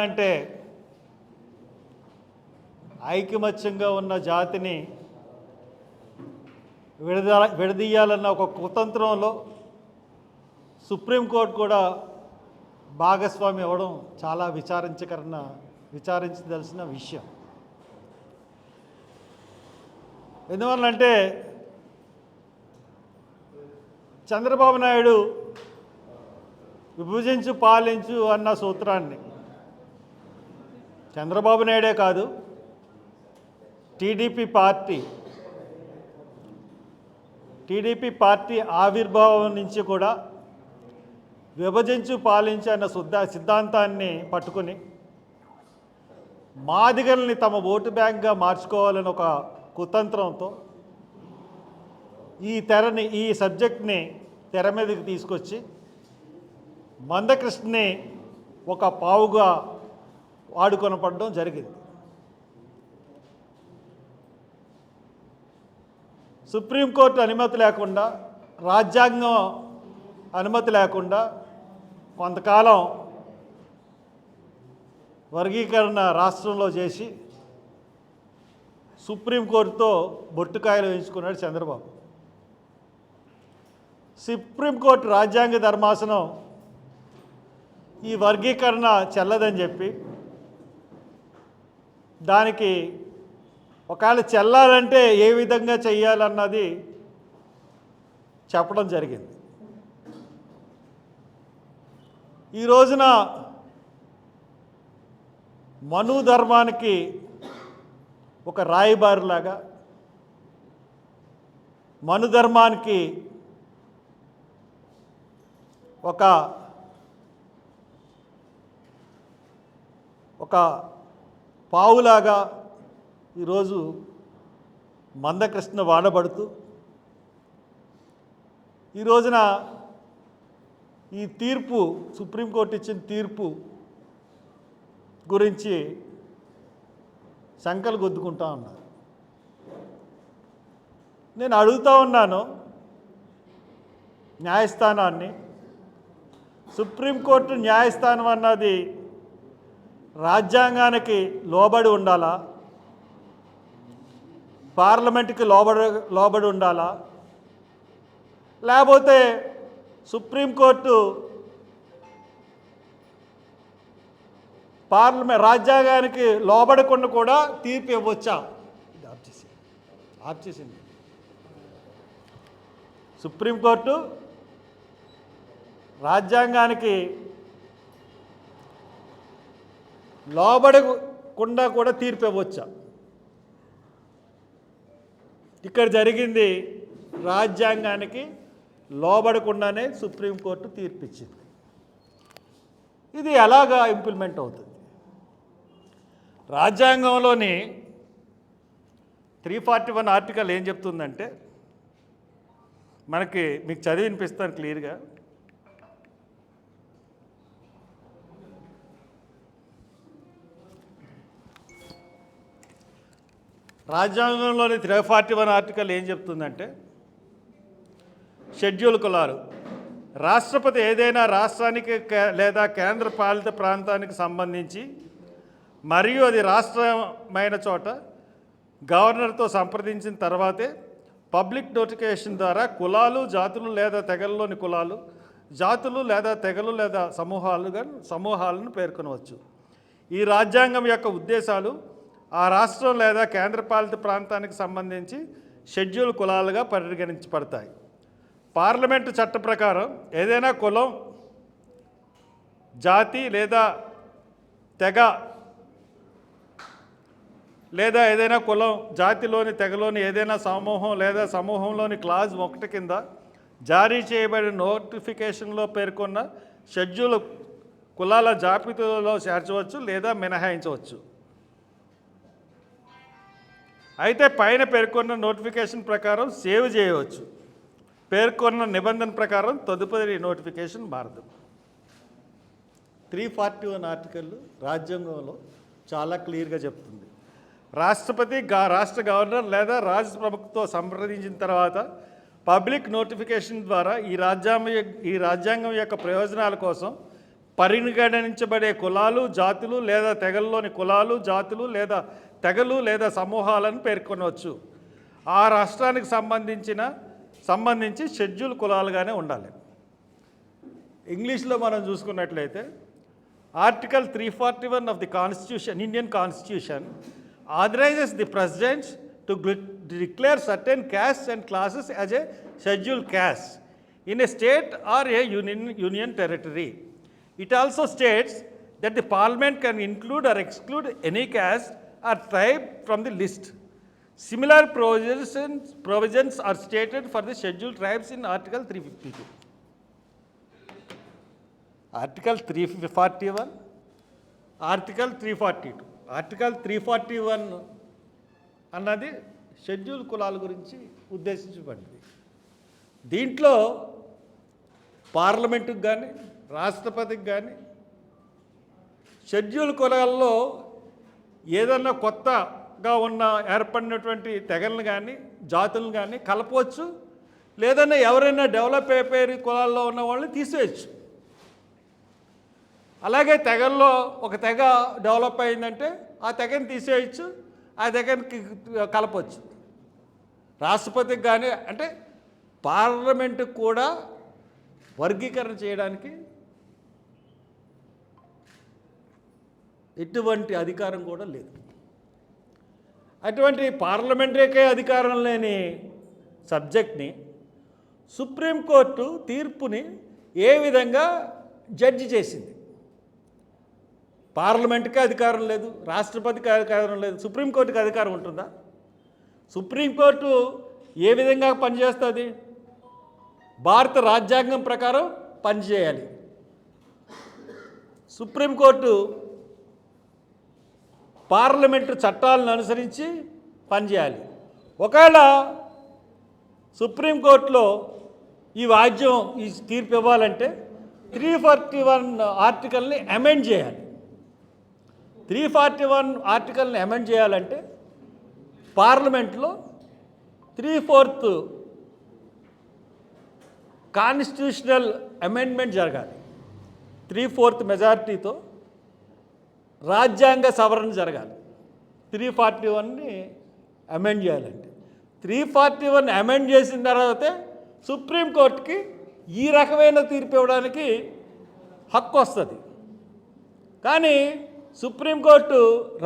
కావాలంటే ఐకమత్యంగా ఉన్న జాతిని విడద విడదీయాలన్న ఒక కుతంత్రంలో సుప్రీంకోర్టు కూడా భాగస్వామి అవ్వడం చాలా విచారించకరణ విచారించదలసిన విషయం. ఎందువల్లంటే చంద్రబాబు నాయుడు విభజించు పాలించు అన్న సూత్రాన్ని చంద్రబాబు నాయుడే కాదు టీడీపీ పార్టీ టీడీపీ పార్టీ ఆవిర్భావం నుంచి కూడా విభజించు పాలించు అన్న శుద్ధ సిద్ధాంతాన్ని పట్టుకుని మాదిగల్ని తమ ఓటు బ్యాంక్గా మార్చుకోవాలని ఒక కుతంత్రంతో ఈ తెరని ఈ సబ్జెక్ట్ని తెర మీదకి తీసుకొచ్చి మందకృష్ణని ఒక పావుగా వాడుకొనపడడం జరిగింది. సుప్రీంకోర్టు అనుమతి లేకుండా రాజ్యాంగం అనుమతి లేకుండా కొంతకాలం వర్గీకరణ రాష్ట్రంలో చేసి సుప్రీంకోర్టుతో బొట్టుకాయలు వేయించుకున్నాడు చంద్రబాబు. సుప్రీంకోర్టు రాజ్యాంగ ధర్మాసనం ఈ వర్గీకరణ చెల్లదని చెప్పి దానికి ఒకవేళ చెల్లాలంటే ఏ విధంగా చెయ్యాలన్నది చెప్పడం జరిగింది. ఈ రోజున మను ధర్మానికి ఒక రాయబారిలాగా మను ధర్మానికి ఒక ఒక పావులాగా ఈరోజు మందకృష్ణ వాడబడుతూ ఈ రోజున ఈ తీర్పు సుప్రీంకోర్టు ఇచ్చిన తీర్పు గురించి శంకలు గొద్దుకుంటా ఉన్నారు. నేను అడుగుతూ ఉన్నాను న్యాయస్థానాన్ని. సుప్రీంకోర్టు న్యాయస్థానం అన్నది రాజ్యాంగానికి లోబడి ఉండాలా? పార్లమెంట్కి లోబడి లోబడి ఉండాలా? లేకపోతే సుప్రీంకోర్టు పార్లమెంట్ రాజ్యాంగానికి లోబడకుండా కూడా తీర్పు ఇవ్వచ్చా? ఇది ఆఫ్ చేసింది ఆఫ్ చేసింది సుప్రీంకోర్టు రాజ్యాంగానికి లోబడకుండా కూడా తీర్పు ఇవ్వచ్చా? ఇక్కడ జరిగింది రాజ్యాంగానికి లోబడకుండానే సుప్రీంకోర్టు తీర్పిచ్చింది. ఇది ఎలాగా ఇంప్లిమెంట్ అవుతుంది? రాజ్యాంగంలోని త్రీ ఫార్టీ వన్ ఆర్టికల్ ఏం చెప్తుందంటే మనకి మీకు చదివి వినిపిస్తాను క్లియర్గా. రాజ్యాంగంలోని త్రీ ఫార్టీ వన్ ఆర్టికల్ ఏం చెప్తుందంటే షెడ్యూల్ కులాలు. రాష్ట్రపతి ఏదైనా రాష్ట్రానికి లేదా కేంద్ర పాలిత ప్రాంతానికి సంబంధించి మరియు అది రాష్ట్రమైన చోట గవర్నర్తో సంప్రదించిన తర్వాతే పబ్లిక్ నోటిఫికేషన్ ద్వారా కులాలు జాతులు లేదా తెగల్లోని కులాలు జాతులు లేదా తెగలు లేదా సమూహాలుగా సమూహాలను పేర్కొనవచ్చు. ఈ రాజ్యాంగం యొక్క ఉద్దేశాలు ఆ రాష్ట్రం లేదా కేంద్రపాలిత ప్రాంతానికి సంబంధించి షెడ్యూల్ కులాలుగా పరిగణించబడతాయి. పార్లమెంటు చట్ట ప్రకారం ఏదైనా కులం జాతి లేదా తెగ లేదా ఏదైనా కులం జాతిలోని తెగలోని ఏదైనా సమూహం లేదా సమూహంలోని క్లాజ్ ఒకటి కింద జారీ చేయబడిన నోటిఫికేషన్లో పేర్కొన్న షెడ్యూల్ కులాల జాబితాలో చేర్చవచ్చు లేదా మినహాయించవచ్చు. అయితే పైన పేర్కొన్న నోటిఫికేషన్ ప్రకారం సేవ్ చేయవచ్చు. పేర్కొన్న నిబంధన ప్రకారం తదుపరి నోటిఫికేషన్ మారదు. త్రీ ఫార్టీ వన్ ఆర్టికల్ రాజ్యాంగంలో చాలా క్లియర్గా చెప్తుంది. రాష్ట్రపతి గా రాష్ట్ర గవర్నర్ లేదా రాష్ట్ర ప్రభుత్వంతో సంప్రదించిన తర్వాత పబ్లిక్ నోటిఫికేషన్ ద్వారా ఈ రాజ్యాంగం ఈ రాజ్యాంగం యొక్క ప్రయోజనాల కోసం పరిగణించబడే కులాలు జాతులు లేదా తెగల్లోని కులాలు జాతులు లేదా తెగలు లేదా సమూహాలను పేర్కొనవచ్చు. ఆ రాష్ట్రానికి సంబంధించిన సంబంధించి షెడ్యూల్ కులాలుగానే ఉండాలి. ఇంగ్లీష్లో మనం చూసుకున్నట్లయితే article three forty one of the constitution Indian constitution authorises the president to declare certain caste and classes as a schedule caste in a state or a union union territory. It also states that the parliament can include or exclude any caste or tribe from the list. Similar provisions, provisions are stated for the scheduled tribes in Article 352. Article 341, Article 342. Article 341 అన్నది schedule కులాల గురించి ఉద్దేశించబడింది దీంట్లో పార్లమెంటుకు కానీ రాష్ట్రపతికి కానీ schedule కులాల్లో ఏదన్నా కొత్తగా ఉన్న ఏర్పడినటువంటి తెగలను కానీ జాతులను కానీ కలపవచ్చు. లేదన్నా ఎవరైనా డెవలప్ అయిపోయి కులాల్లో ఉన్న వాళ్ళని తీసేయచ్చు. అలాగే తెగల్లో ఒక తెగ డెవలప్ అయిందంటే ఆ తెగని తీసేయచ్చు ఆ తెగనికి కలపచ్చు. రాష్ట్రపతికి కానీ అంటే పార్లమెంటుకు కూడా వర్గీకరణ చేయడానికి ఎటువంటి అధికారం కూడా లేదు. అటువంటి పార్లమెంటరీకే అధికారం లేని సబ్జెక్ట్ని సుప్రీంకోర్టు తీర్పుని ఏ విధంగా జడ్జి చేసింది? పార్లమెంట్కి అధికారం లేదు రాష్ట్రపతికి అధికారం లేదు సుప్రీంకోర్టుకి అధికారం ఉంటుందా? సుప్రీంకోర్టు ఏ విధంగా పనిచేస్తుంది? భారత రాజ్యాంగం ప్రకారం పనిచేయాలి. సుప్రీంకోర్టు పార్లమెంటు చట్టాలను అనుసరించి పనిచేయాలి. ఒకవేళ సుప్రీంకోర్టులో ఈ వాద్యం ఈ తీర్పు ఇవ్వాలంటే త్రీ ఫార్టీ వన్ ఆర్టికల్ని అమెండ్ చేయాలి. త్రీ ఫార్టీ వన్ ఆర్టికల్ని అమెండ్ చేయాలంటే పార్లమెంట్లో త్రీ ఫోర్త్ కాన్స్టిట్యూషనల్ అమెండ్మెంట్ జరగాలి. త్రీ ఫోర్త్ మెజారిటీతో రాజ్యాంగ సవరణ జరగాలి. త్రీ ఫార్టీ వన్ని అమెండ్ చేయాలంటే. త్రీ ఫార్టీ వన్ అమెండ్ చేసిన తర్వాతే సుప్రీంకోర్టుకి ఈ రకమైన తీర్పు ఇవ్వడానికి హక్కు వస్తుంది. కానీ సుప్రీంకోర్టు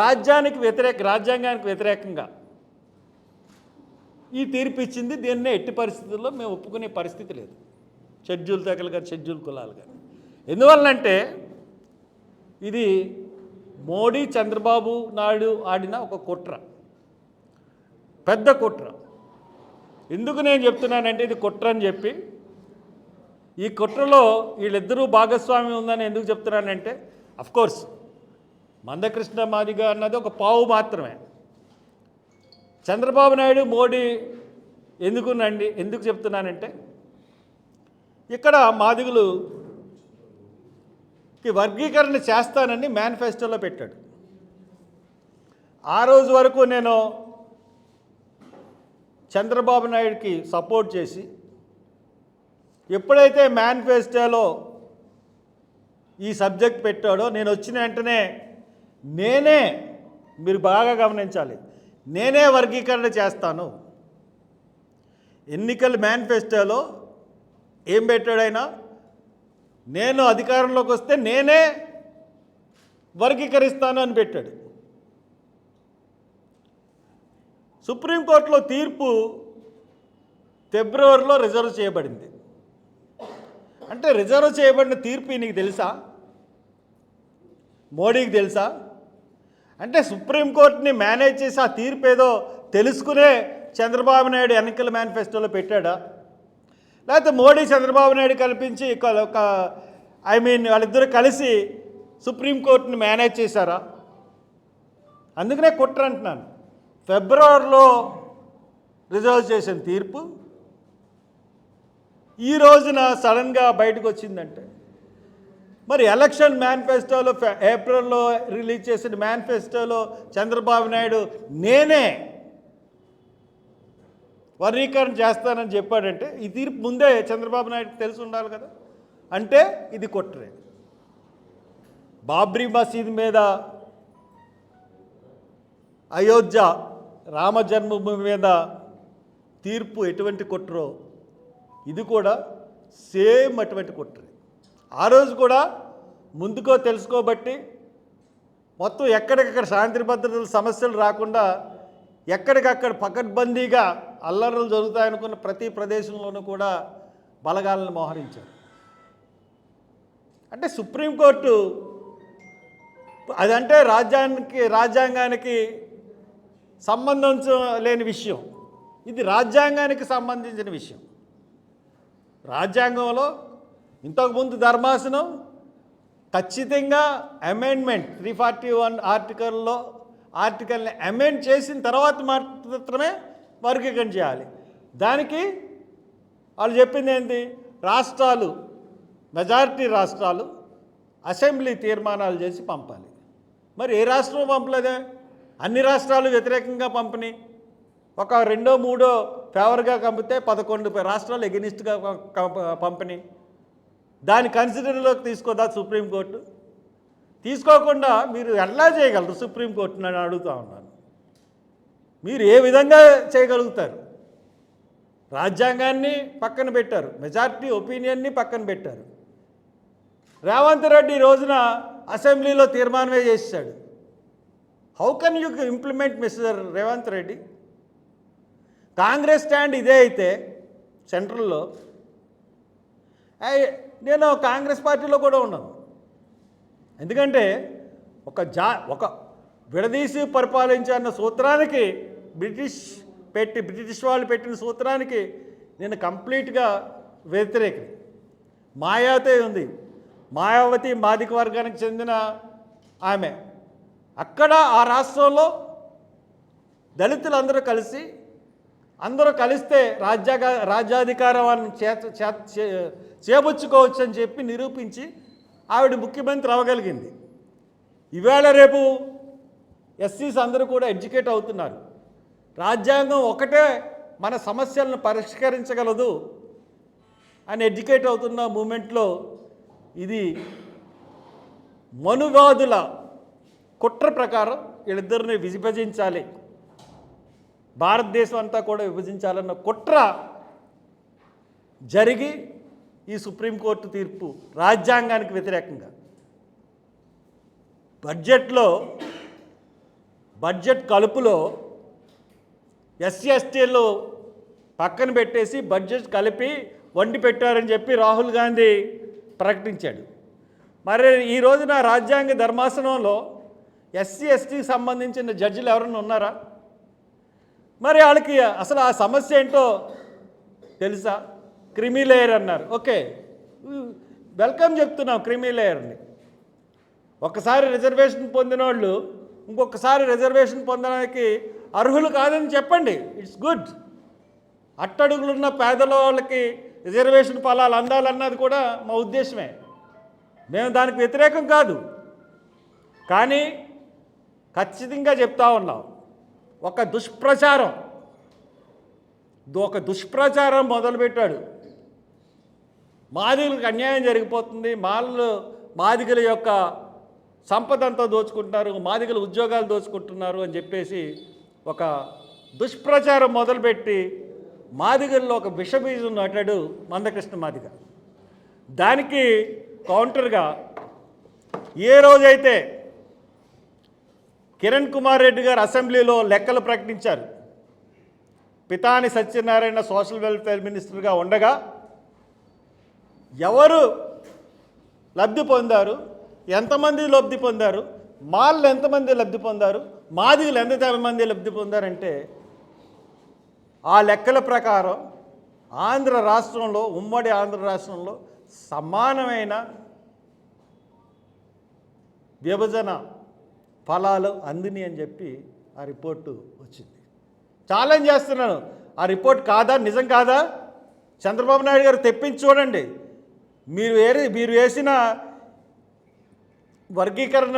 రాజ్యానికి వ్యతిరేక రాజ్యాంగానికి వ్యతిరేకంగా ఈ తీర్పు ఇచ్చింది. దీన్నే ఎట్టి పరిస్థితుల్లో మేము ఒప్పుకునే పరిస్థితి లేదు. షెడ్యూల్ తెగలు కానీ షెడ్యూల్ కులాలు కానీ ఎందువల్లంటే ఇది మోడీ చంద్రబాబు నాయుడు ఆడిన ఒక కుట్ర. పెద్ద కుట్ర. ఎందుకు నేను చెప్తున్నానంటే ఇది కుట్ర అని చెప్పి ఈ కుట్రలో వీళ్ళిద్దరూ భాగస్వామ్యం ఉందని ఎందుకు చెప్తున్నానంటే అఫ్కోర్స్ మందకృష్ణ మాదిగ అన్నది ఒక పావు మాత్రమే. చంద్రబాబు నాయుడు మోడీ ఎందుకునండి ఎందుకు చెప్తున్నానంటే ఇక్కడ మాదిగులు వర్గీకరణ చేస్తానని మేనిఫెస్టోలో పెట్టాడు. ఆ రోజు వరకు నేను చంద్రబాబు నాయుడుకి సపోర్ట్ చేసి ఎప్పుడైతే మేనిఫెస్టోలో ఈ సబ్జెక్ట్ పెట్టాడో నేను వచ్చిన వెంటనే నేనే మీరు బాగా గమనించాలి నేనే వర్గీకరణ చేస్తాను. ఎన్నికల మేనిఫెస్టోలో ఏం పెట్టాడైనా నేను అధికారంలోకి వస్తే నేనే వర్గీకరిస్తాను అని పెట్టాడు. సుప్రీంకోర్టులో తీర్పు ఫిబ్రవరిలో రిజర్వ్ చేయబడింది. అంటే రిజర్వ్ చేయబడిన తీర్పు నీకు తెలుసా? మోడీకి తెలుసా? అంటే సుప్రీంకోర్టుని మేనేజ్ చేసి ఆ తీర్పు ఏదో తెలుసుకునే చంద్రబాబు నాయుడు ఎన్నికల మేనిఫెస్టోలో పెట్టాడా? లేకపోతే మోడీ చంద్రబాబు నాయుడు కల్పించి ఒక ఐ మీన్ వాళ్ళిద్దరు కలిసి సుప్రీంకోర్టుని మేనేజ్ చేశారా? అందుకనే కుట్ర అంటున్నాను. ఫిబ్రవరిలో రిజర్వ్ చేసిన తీర్పు ఈ రోజున సడన్గా బయటకు వచ్చిందంటే మరి ఎలక్షన్ మేనిఫెస్టోలో ఏప్రిల్లో రిలీజ్ చేసిన మేనిఫెస్టోలో చంద్రబాబు నాయుడు నేనే వర్గీకరణ చేస్తానని చెప్పాడంటే ఈ తీర్పు ముందే చంద్రబాబు నాయుడు తెలిసి ఉండాలి కదా. అంటే ఇది కుట్రే. బాబ్రీ మసీద్ మీద అయోధ్య రామ జన్మభూమి మీద తీర్పు ఎటువంటి కుట్రో ఇది కూడా సేమ్ అటువంటి కుట్ర. ఆ రోజు కూడా ముందుకో తెలుసుకోబట్టి మొత్తం ఎక్కడికక్కడ శాంతి భద్రతల సమస్యలు రాకుండా ఎక్కడికక్కడ పకడ్బందీగా అల్లర్లు జరుగుతాయనుకున్న ప్రతి ప్రదేశంలోనూ కూడా బలగాలను మోహరించారు. అంటే సుప్రీంకోర్టు అదంటే రాజ్యానికి రాజ్యాంగానికి సంబంధం లేని విషయం. ఇది రాజ్యాంగానికి సంబంధించిన విషయం. రాజ్యాంగంలో ఇంతకుముందు ధర్మాసనం ఖచ్చితంగా అమెండ్మెంట్ త్రీ ఫార్టీ వన్ ఆర్టికల్లో ఆర్టికల్ని అమెండ్ చేసిన తర్వాత మాత్రమే వర్గీకరణ చేయాలి. దానికి వాళ్ళు చెప్పింది ఏంటి? రాష్ట్రాలు మెజారిటీ రాష్ట్రాలు అసెంబ్లీ తీర్మానాలు చేసి పంపాలి. మరి ఏ రాష్ట్రం పంపలేదే? అన్ని రాష్ట్రాలు వ్యతిరేకంగా పంపిణీ. ఒక రెండో మూడో ఫేవర్గా పంపితే పదకొండు రాష్ట్రాలు ఎగనిస్ట్గా పంపిణీ. దాని కన్సిడర్లోకి తీసుకోదా సుప్రీంకోర్టు తీసుకోకుండా మీరు ఎలా చేయగలరు సుప్రీంకోర్టుని అని అడుగుతా ఉన్నాను మీరు ఏ విధంగా చేయగలుగుతారు? రాజ్యాంగాన్ని పక్కన పెట్టారు మెజారిటీ ఒపీనియన్ని పక్కన పెట్టారు. రేవంత్ రెడ్డి రోజున అసెంబ్లీలో తీర్మానమే చేశాడు. How can you implement mister Revanth Reddy? Congress stand ఇదే అయితే సెంట్రల్లో. నేను కాంగ్రెస్ పార్టీలో కూడా ఉన్నాను. ఎందుకంటే ఒక జా ఒక విడదీసి పరిపాలించాలన్న సూత్రానికి బ్రిటిష్ పెట్టి బ్రిటిష్ వాళ్ళు పెట్టిన సూత్రానికి నేను కంప్లీట్గా వ్యతిరేకం మాయావతి ఉంది. మాయావతి మాదిక వర్గానికి చెందిన ఆమె. అక్కడ ఆ రాష్ట్రంలో దళితులందరూ కలిసి అందరూ కలిస్తే రాజ్యాగా రాజ్యాధికారాన్ని చేత చేత- చే- చేబుచ్చుకోవచ్చు అని చెప్పి నిరూపించి ఆవిడ ముఖ్యమంత్రి అవ్వగలిగింది. ఈవేళ రేపు ఎస్సీస్ అందరూ కూడా ఎడ్యుకేట్ అవుతున్నారు. రాజ్యాంగం ఒకటే మన సమస్యలను పరిష్కరించగలదు అని ఎడ్యుకేట్ అవుతున్న మూమెంట్లో ఇది మనువాదుల కుట్ర ప్రకారం వీళ్ళిద్దరిని విభజించాలి. భారతదేశం అంతా కూడా విభజించాలన్న కుట్ర జరిగి ఈ సుప్రీంకోర్టు తీర్పు రాజ్యాంగానికి వ్యతిరేకంగా. బడ్జెట్లో బడ్జెట్ కలుపులో ఎస్సీ ఎస్టీలు పక్కన పెట్టేసి బడ్జెట్ కలిపి వండి పెట్టారని చెప్పి రాహుల్ గాంధీ ప్రకటించాడు. మరి ఈ రోజున రాజ్యాంగ ధర్మాసనంలో ఎస్సీ ఎస్టీకి సంబంధించిన జడ్జిలు ఎవరైనా ఉన్నారా? మరి వాళ్ళకి అసలు ఆ సమస్య ఏంటో తెలుసా? క్రిమి లేయర్ అన్నారు. ఓకే. వెల్కమ్ చెప్తున్నాం క్రిమి లేయర్ని. ఒకసారి రిజర్వేషన్ పొందిన వాళ్ళు ఇంకొకసారి రిజర్వేషన్ పొందడానికి అర్హులు కాదని చెప్పండి. ఇట్స్ గుడ్ అట్టడుగులున్న పేదల వాళ్ళకి రిజర్వేషన్ ఫలాలు అందాలన్నది కూడా మా ఉద్దేశమే. మేము దానికి వ్యతిరేకం కాదు. కానీ ఖచ్చితంగా చెప్తా ఉన్నాం. ఒక దుష్ప్రచారం. ఒక దుష్ప్రచారం మొదలుపెట్టాడు. మాదిగులకు అన్యాయం జరిగిపోతుంది. మాలు మాదిగల యొక్క సంపద అంతా దోచుకుంటున్నారు. మాదిగల ఉద్యోగాలు దోచుకుంటున్నారు అని చెప్పేసి ఒక దుష్ప్రచారం మొదలుపెట్టి మాదిగల్లో ఒక విషబీజం నాటాడు మందకృష్ణ మాదిగ. దానికి కౌంటర్గా ఏ రోజైతే కిరణ్ కుమార్ రెడ్డి గారు అసెంబ్లీలో లెక్కలు ప్రకటించారు పితాని సత్యనారాయణ సోషల్ వెల్ఫేర్ మినిస్టర్గా ఉండగా ఎవరు లబ్ధి పొందారు ఎంతమంది లబ్ధి పొందారు మాళ్ళు ఎంతమంది లబ్ధి పొందారు మాదిగలు ఎంతమంది లబ్ధి పొందారంటే ఆ లెక్కల ప్రకారం ఆంధ్ర రాష్ట్రంలో ఉమ్మడి ఆంధ్ర రాష్ట్రంలో సమానమైన విభజన ఫలాలు అందిని అని చెప్పి ఆ రిపోర్టు వచ్చింది. ఛాలెంజ్ చేస్తున్నాను ఆ రిపోర్ట్ కాదా? నిజం కాదా? చంద్రబాబు నాయుడు గారు తెప్పించి చూడండి. మీరు వేరే మీరు వేసిన వర్గీకరణ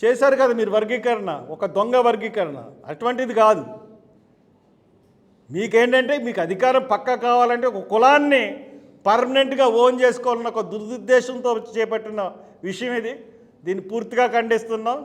చేశారు కదా మీరు వర్గీకరణ ఒక దొంగ వర్గీకరణ. అటువంటిది కాదు. మీకేంటంటే మీకు అధికారం పక్క కావాలంటే ఒక కులాన్ని పర్మనెంట్గా ఓన్ చేసుకోవాలన్న ఒక దురుద్దేశంతో చేపట్టిన విషయం ఇది. దీన్ని పూర్తిగా ఖండిస్తున్నాం.